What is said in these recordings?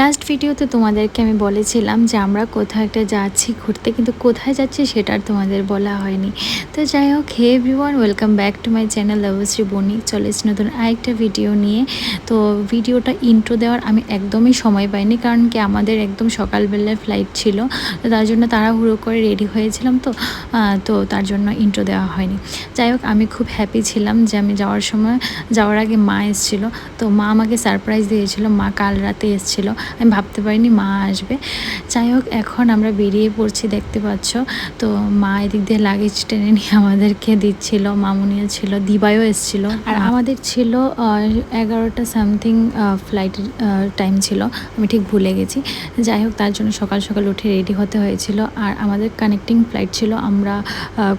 Last ভিডিওতে তোমাদেরকে আমি বলেছিলাম যে আমরা কোথাও একটা যাচ্ছি ঘুরতে, কিন্তু কোথায় যাচ্ছি সেটা আর তোমাদের বলা হয়নি। তো যাই হোক, hey everyone welcome back to my channel Labashree Banik চলে এসেছি নতুন আরেকটা ভিডিও নিয়ে। তো ভিডিওটা ইন্ট্রো দেওয়ার আমি একদমই সময় পাইনি, কারণ কি আমাদের একদম সকালবেলায় ফ্লাইট ছিল। তো তার জন্য তাড়াহুড়ো করে রেডি হয়েছিলাম তো তো তার জন্য ইন্ট্রো দেওয়া হয়নি। যাই হোক, আমি খুব হ্যাপি ছিলাম যে আমি যাওয়ার সময়, যাওয়ার আগে মা এসেছিল। তো মা আমাকে সারপ্রাইজ দিয়েছিল, মা কাল রাতে এসেছিল। আমি ভাবতে পারিনি মা আসবে। যাই হোক এখন আমরা বেরিয়ে পড়ছি দেখতে পাচ্ছ। তো মা এদিক দিয়ে লাগেজ টেনে নিয়ে আমাদেরকে দিচ্ছিল মামুনিও ছিল দিবাইও এসেছিল। আর আমাদের ছিল এগারোটা সামথিং ফ্লাইটের টাইম ছিল আমি ঠিক ভুলে গেছি। যাই হোক তার জন্য সকাল সকাল উঠে রেডি হতে হয়েছিল। আর আমাদের কানেক্টিং ফ্লাইট ছিল আমরা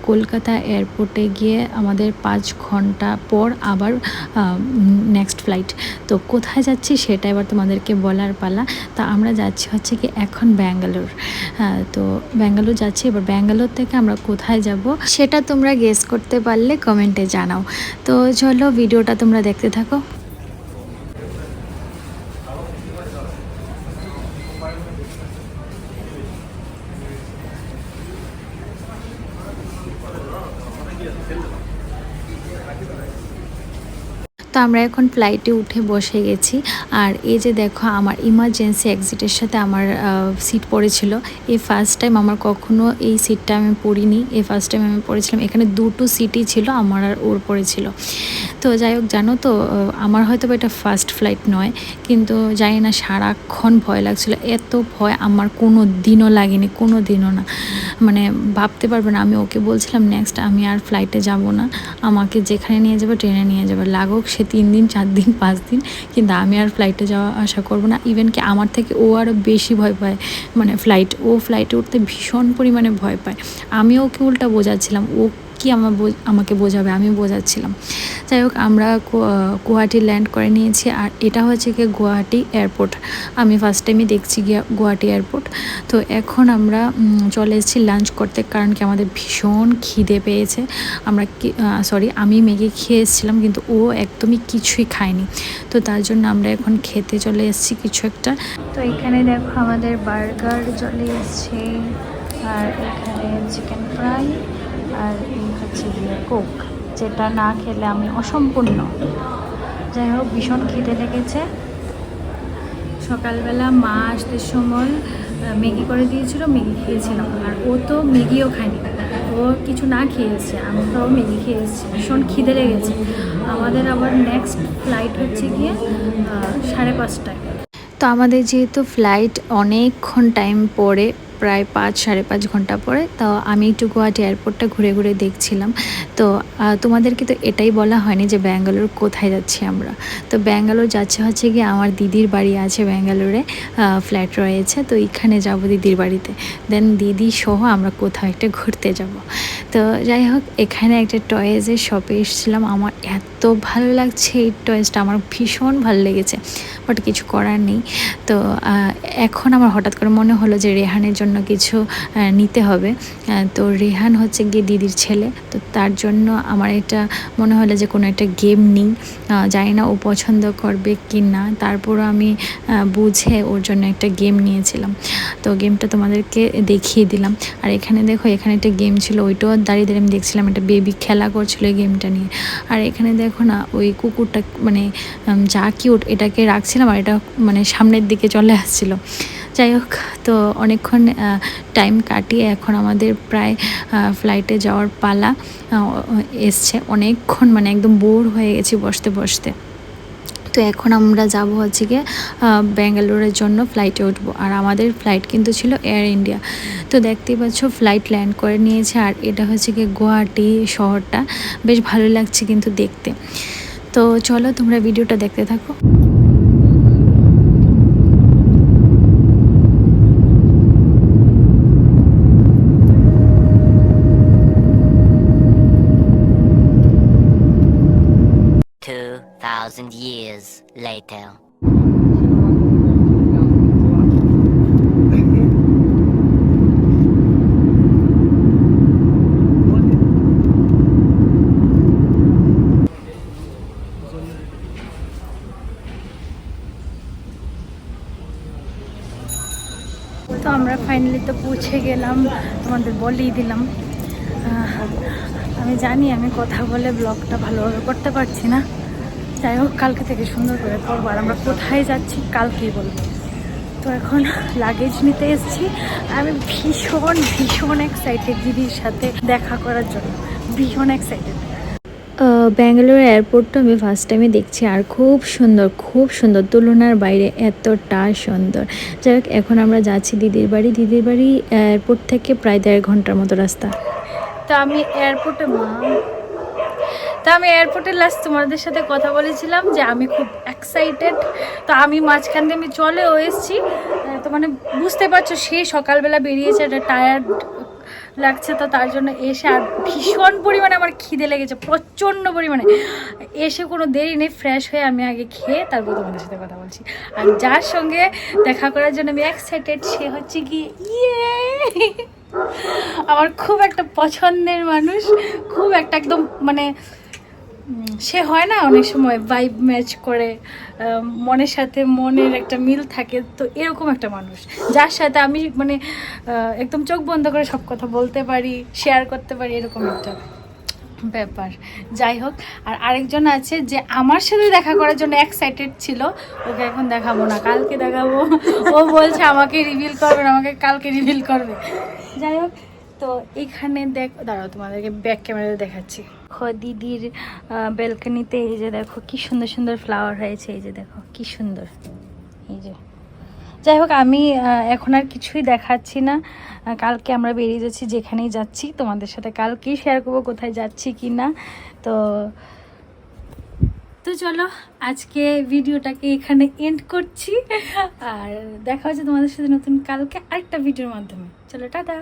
কলকাতা এয়ারপোর্টে গিয়ে আমাদের পাঁচ ঘণ্টা পর আবার নেক্সট ফ্লাইট তো কোথায় যাচ্ছি সেটা এবার তোমাদেরকে বলার পালা। তা আমরা যাচ্ছি হচ্ছে কি এখন ব্যাঙ্গালোর। হ্যাঁ, তো ব্যাঙ্গালোর যাচ্ছি। এবার ব্যাঙ্গালোর থেকে আমরা কোথায় যাব সেটা তোমরা গেস করতে পারলে কমেন্টে জানাও। তো চলো ভিডিওটা তোমরা দেখতে থাকো। তো আমরা এখন ফ্লাইটে উঠে বসে গেছি। আর এই যে দেখো, আমার ইমার্জেন্সি এক্সিটের সাথে আমার সিট পড়েছিল। এই ফার্স্ট টাইম আমার কখনো এই সিটটা আমি পড়িনি। এই ফার্স্ট টাইম আমি পড়েছিলাম। এখানে দুটো সিটই ছিল, আমার আর ওর পড়েছিল। তো যাই হোক, জানো তো আমার হয়তো এটা ফার্স্ট ফ্লাইট নয়, কিন্তু জানি না সারাক্ষণ ভয় লাগছিল। এত ভয় আমার কোনো দিনও লাগেনি কোনো দিনও না। মানে ভাবতে পারবে না, আমি ওকে বলছিলাম নেক্সট আমি আর ফ্লাইটে যাব না। আমাকে যেখানে নিয়ে যাবে, ট্রেনে নিয়ে যাবে। লাগুক সে তিন দিন, চার দিন, পাঁচ দিন, কিন্তু আমি আর ফ্লাইটে যাওয়া আশা করব না। ইভেন কি আমার থেকে ও আরও বেশি ভয় পায়। মানে ফ্লাইট ও ফ্লাইটে উঠতে ভীষণ পরিমাণে ভয় পায়। আমি ওকে উল্টা বোঝাচ্ছিলাম, ও কি আমার আমাকে বোঝাবে আমি বোঝাচ্ছিলাম। যাই হোক, আমরা গুয়াহাটি ল্যান্ড করে নিয়েছি আর এটা হচ্ছে কি গুয়াহাটি এয়ারপোর্ট। আমি ফার্স্ট টাইমই দেখছি গিয়া গুয়াহাটি এয়ারপোর্ট। তো এখন আমরা চলে এসেছি লাঞ্চ করতে কারণ কি আমাদের ভীষণ খিদে পেয়েছে। আমরা সরি আমি মেগে খেয়ে এসেছিলাম কিন্তু ও একদমই কিছুই খায়নি। তো তার জন্য আমরা এখন খেতে চলে এসেছি কিছু একটা। তো এখানে দেখো আমাদের বার্গার চলে এসছে। আর এখানে চিকেন ফ্রাই আর হচ্ছে কোক, যেটা না খেলে আমি অসম্পূর্ণ। যাই হোক, ভীষণ খিদে লেগেছে। সকালবেলা মা আসতে সময় ম্যাগি করে দিয়েছিল, ম্যাগি খেয়েছিলাম। আর ও তো ম্যাগিও খায়নি। ও কিছু না খেয়েছে, আমরাও ম্যাগি খেয়ে এসেছি ভীষণ খিদে লেগেছে। আমাদের আবার নেক্সট ফ্লাইট হচ্ছে গিয়ে সাড়ে পাঁচটায়। তো আমাদের যেহেতু ফ্লাইট অনেকক্ষণ টাইম পরে প্রায় পাঁচ, সাড়ে পাঁচ ঘণ্টা পরে, তো আমি একটু গুয়াহাটি এয়ারপোর্টটা ঘুরে ঘুরে দেখছিলাম। তো তোমাদেরকে তো এটাই বলা হয়নি যে ব্যাঙ্গালোর কোথায় যাচ্ছি আমরা। তো ব্যাঙ্গালোর যাচ্ছে হচ্ছে গিয়ে আমার দিদির বাড়ি আছে ব্যাঙ্গালোরে ফ্ল্যাট রয়েছে, তো এখানে যাব দিদির বাড়িতে। দেন দিদি সহ আমরা কোথাও একটা ঘুরতে যাব। তো যাই হোক, এখানে একটা টয়েজের শপে এসেছিলাম। আমার এত ভালো লাগছে এই টয়েজটা আমার ভীষণ ভালো লেগেছে। বাট কিছু করার নেই। তো এখন আমার হঠাৎ করে মনে হলো যে রেহানের জন্য কিছু নিতে হবে। তো রেহান হচ্ছে গিয়ে দিদির ছেলে। তো তার জন্য আমার এটা মনে হলো যে কোনো একটা গেম নিই। জানি না ও পছন্দ করবে কি না। তারপরও আমি বুঝে ওর জন্য একটা গেম নিয়েছিলাম। তো গেমটা তোমাদেরকে দেখিয়ে দিলাম। আর এখানে দেখো, এখানে একটা গেম ছিল, ওইটাও দাঁড়িয়ে দাঁড়িয়ে আমি দেখছিলাম। একটা বেবি খেলা করছিল এই গেমটা নিয়ে। আর এখানে দেখো না, ওই কুকুরটা মানে যা কিউট এটাকে রাখছিলাম আর এটা মানে সামনের দিকে চলে আসছিল। যাই হোক, তো অনেকক্ষণ টাইম কাটিয়ে এখন আমাদের প্রায় ফ্লাইটে যাওয়ার পালা এসছে। অনেকক্ষণ মানে একদম বোর হয়ে গেছি বসতে বসতে। তো এখন আমরা যাব হচ্ছে গিয়ে ব্যাঙ্গালোরের জন্য ফ্লাইটে উঠবো। আর আমাদের ফ্লাইট কিন্তু ছিল এয়ার ইন্ডিয়া তো দেখতেই পাচ্ছ ফ্লাইট ল্যান্ড করে নিয়েছে। আর এটা হচ্ছে গিয়ে গুয়াহাটি শহরটা। বেশ ভালো লাগছে কিন্তু দেখতে। তো চলো তোমরা ভিডিওটা দেখতে থাকো। Two thousand years later. তো আমরা ফাইনালি তো পৌঁছে গেলাম, তোমাদের বলেই দিলাম আমি জানি আমি কথা বলে ব্লগটা ভালোভাবে করতে পারছি না যাই হোক কালকে থেকে সুন্দর করে করব। আর আমরা কোথায় যাচ্ছি কালকেই বলব। তো এখন লাগেজ নিতে এসেছি। আমি ভীষণ ভীষণ এক্সাইটেড দিদির সাথে দেখা করার জন্য। ভীষণ এক্সাইটেড ব্যাঙ্গালোর এয়ারপোর্টটা আমি ফার্স্ট টাইমে দেখছি। আর খুব সুন্দর খুব সুন্দর। তুলনার বাইরে এতটা সুন্দর। যাই হোক এখন আমরা যাচ্ছি দিদির বাড়ি। দিদির বাড়ি এয়ারপোর্ট থেকে প্রায় দেড় ঘণ্টার মতো রাস্তা। তো আমি এয়ারপোর্টে মা তো আমি এয়ারপোর্টে লাস্ট তোমাদের সাথে কথা বলেছিলাম যে আমি খুব এক্সাইটেড তো আমি মাঝখান দিয়ে আমি চলেও এসেছি। তো মানে বুঝতে পারছ সেই সকালবেলা বেরিয়েছে, একটা টায়ার্ড লাগছে, তো তার জন্য এসে আর ভীষণ পরিমাণে আমার খিদে লেগেছে, প্রচণ্ড পরিমাণে। এসে কোনো দেরি নেই ফ্রেশ হয়ে আমি আগে খেয়ে তারপর তোমাদের সাথে কথা বলছি। আর যার সঙ্গে দেখা করার জন্য আমি এক্সাইটেড সে হচ্ছে কি ইয়ে! আমার খুব একটা পছন্দের মানুষ, খুব একটা একদম মানে সে হয় না, অনেক সময় ভাইব ম্যাচ করে মনের সাথে মনের একটা মিল থাকে, তো এরকম একটা মানুষ। যার সাথে আমি মানে একদম চোখ বন্ধ করে সব কথা বলতে পারি শেয়ার করতে পারি, এরকম একটা ব্যাপার। যাই হোক, আর আরেকজন আছে যে আমার সাথে দেখা করার জন্য এক্সাইটেড ছিল, ওকে এখন দেখাবো না, কালকে দেখাবো। ও বলছে আমাকে রিভিল করবে আমাকে কালকে রিভিল করবে। যাই হোক তো এখানে দেখ, দাঁড়াও তোমাদেরকে ব্যাক ক্যামেরাতে দেখাচ্ছি। দেখো দিদির ব্যালকনিতে এই যে দেখো কি সুন্দর সুন্দর ফ্লাওয়ার হয়েছে, এই যে দেখো কি সুন্দর। এই যে। যাই হোক, আমি এখন আর কিছুই দেখাচ্ছি না। কালকে আমরা বেরিয়ে যাচ্ছি, যেখানেই যাচ্ছি, তোমাদের সাথে কালকেই শেয়ার করব কোথায় যাচ্ছি কি না। তো তো চলো, আজকে ভিডিওটাকে এখানে এন্ড করছি। আর দেখা হচ্ছে তোমাদের সাথে নতুন কালকে আরেকটা ভিডিওর মাধ্যমে। চলো, টাটা!